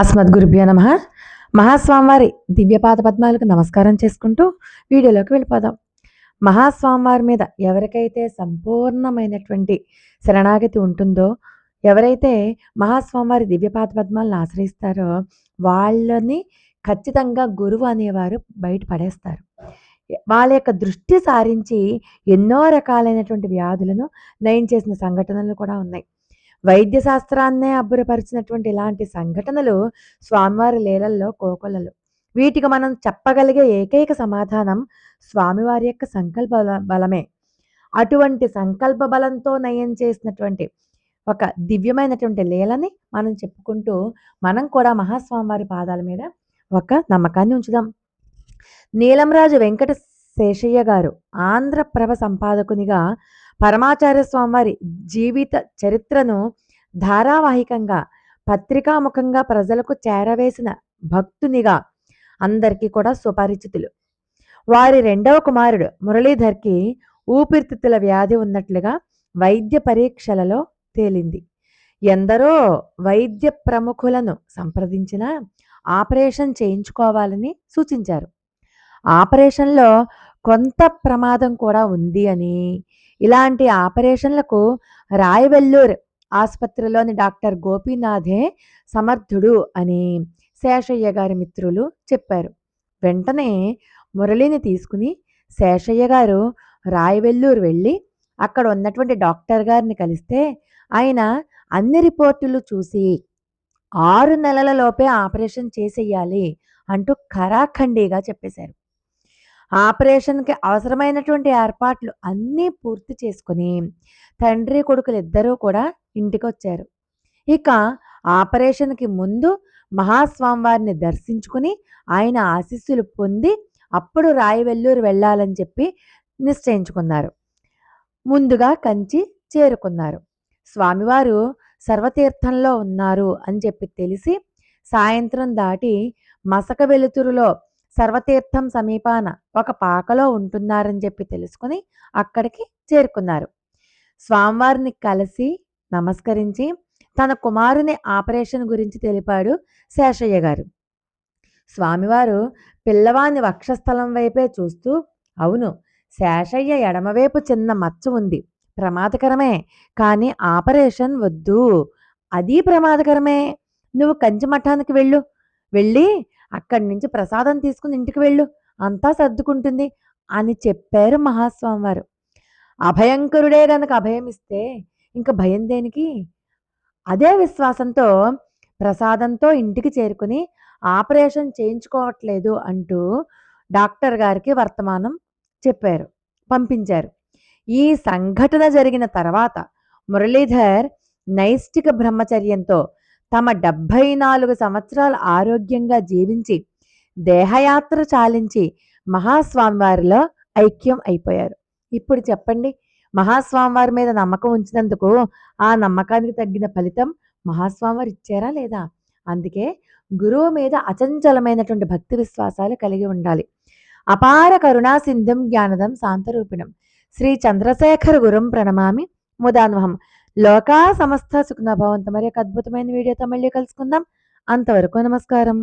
అస్మద్గురుభ్యో నమ. మహాస్వామివారి దివ్యపాద పద్మాలకు నమస్కారం చేసుకుంటూ వీడియోలోకి వెళ్ళిపోదాం. మహాస్వామివారి మీద ఎవరికైతే సంపూర్ణమైనటువంటి శరణాగతి ఉంటుందో ఎవరైతే మహాస్వామివారి దివ్యపాద పద్మాలను ఆశ్రయిస్తారో వాళ్ళని ఖచ్చితంగా గురువు అనేవారు బయట పడేస్తారు. వాళ్ళ యొక్క దృష్టి సారించి ఎన్నో రకాలైనటువంటి వ్యాధులను నయం చేసిన సంఘటనలు కూడా ఉన్నాయి. వైద్య శాస్త్రాన్నే అబ్బురపరిచినటువంటి ఇలాంటి సంఘటనలు స్వామివారి లీలల్లో కోకొలలు. వీటికి మనం చెప్పగలిగే ఏకైక సమాధానం స్వామివారి యొక్క సంకల్ప బల- బలమే. అటువంటి సంకల్ప బలంతో నయం చేసినటువంటి ఒక దివ్యమైనటువంటి లీలని మనం చెప్పుకుంటూ మనం కూడా మహాస్వామివారి పాదాల మీద ఒక నమ్మకాన్ని ఉంచుదాం. నీలంరాజు వెంకట శేషయ్య గారు ఆంధ్రప్రభ సంపాదకునిగా పరమాచార్య స్వామివారి జీవిత చరిత్రను ధారావాహికంగా పత్రికాముఖంగా ప్రజలకు చేరవేసిన భక్తునిగా అందరికీ కూడా సుపరిచితులు. వారి రెండవ కుమారుడు మురళీధర్కి ఊపిరితిత్తుల వ్యాధి ఉన్నట్లుగా వైద్య పరీక్షలలో తేలింది. ఎందరో వైద్య ప్రముఖులను సంప్రదించిన ఆపరేషన్ చేయించుకోవాలని సూచించారు. ఆపరేషన్లో కొంత ప్రమాదం కూడా ఉంది అని. ఇలాంటి ఆపరేషన్లకు రాయవెల్లూర్ ఆసుపత్రిలోని డాక్టర్ గోపీనాథే సమర్థుడు అని శేషయ్య గారి మిత్రులు చెప్పారు. వెంటనే మురళిని తీసుకుని శేషయ్య గారు రాయవెల్లూరు వెళ్ళి అక్కడ ఉన్నటువంటి డాక్టర్ గారిని కలిస్తే ఆయన అన్ని రిపోర్టులు చూసి ఆరు నెలలలోపే ఆపరేషన్ చేసేయాలి అంటూ ఖరాఖండిగా చెప్పేశారు. ఆపరేషన్కి అవసరమైనటువంటి ఏర్పాట్లు అన్నీ పూర్తి చేసుకుని తండ్రి కొడుకులు ఇద్దరూ కూడా ఇంటికి వచ్చారు ఇక ఆపరేషన్కి ముందు మహాస్వామివారిని దర్శించుకుని ఆయన ఆశీస్సులు పొంది అప్పుడు రాయవెల్లూరు వెళ్ళాలని చెప్పి నిశ్చయించుకున్నారు. ముందుగా కంచి చేరుకున్నారు. స్వామివారు సర్వతీర్థంలో ఉన్నారు అని చెప్పి తెలిసి సాయంత్రం దాటి మసక వెలుతురులో సర్వతీర్థం సమీపాన ఒక పాకలో ఉంటున్నారని చెప్పి తెలుసుకుని అక్కడికి చేరుకున్నారు. స్వామివారిని కలిసి నమస్కరించి తన కుమారుని ఆపరేషన్ గురించి తెలిపాడు శేషయ్య గారు. స్వామివారు పిల్లవాని వక్షస్థలం వైపే చూస్తూ అవును శేషయ్య ఎడమవైపు చిన్న మచ్చ ఉంది. ప్రమాదకరమే కానీ ఆపరేషన్ వద్దు. అది ప్రమాదకరమే. నువ్వు కంచి మఠానికి వెళ్ళు. వెళ్ళి అక్కడి నుంచి ప్రసాదం తీసుకుని ఇంటికి వెళ్ళు అంతా సర్దుకుంటుంది అని చెప్పారు మహాస్వామివారు. అభయంకరుడే గనక అభయం ఇస్తే ఇంకా భయం దేనికి? అదే విశ్వాసంతో ప్రసాదంతో ఇంటికి చేరుకుని ఆపరేషన్ చేయించుకోవట్లేదు అంటూ డాక్టర్ గారికి వర్తమానం చెప్పారు పంపించారు. ఈ సంఘటన జరిగిన తర్వాత మురళీధర్ నైష్టిక బ్రహ్మచర్యంతో తమ డెబ్భై నాలుగు సంవత్సరాలు ఆరోగ్యంగా జీవించి దేహయాత్ర చాలించి మహాస్వామివారిలో ఐక్యం అయిపోయారు. ఇప్పుడు చెప్పండి మహాస్వామివారి మీద నమ్మకం ఉంచినందుకు ఆ నమ్మకానికి తగ్గిన ఫలితం మహాస్వామివారు ఇచ్చారా లేదా? అందుకే గురువు మీద అచంచలమైనటువంటి భక్తి విశ్వాసాలు కలిగి ఉండాలి. అపార కరుణా సింధం జ్ఞానదం శాంతరూపిణం. శ్రీ చంద్రశేఖర గురం ప్రణమామి. ముదాన్వహం. లోకా సమస్త సుఖనభవంత మరి ఒక అద్భుతమైన వీడియోతో మళ్ళీ కలుసుకుందాం. అంతవరకు నమస్కారం.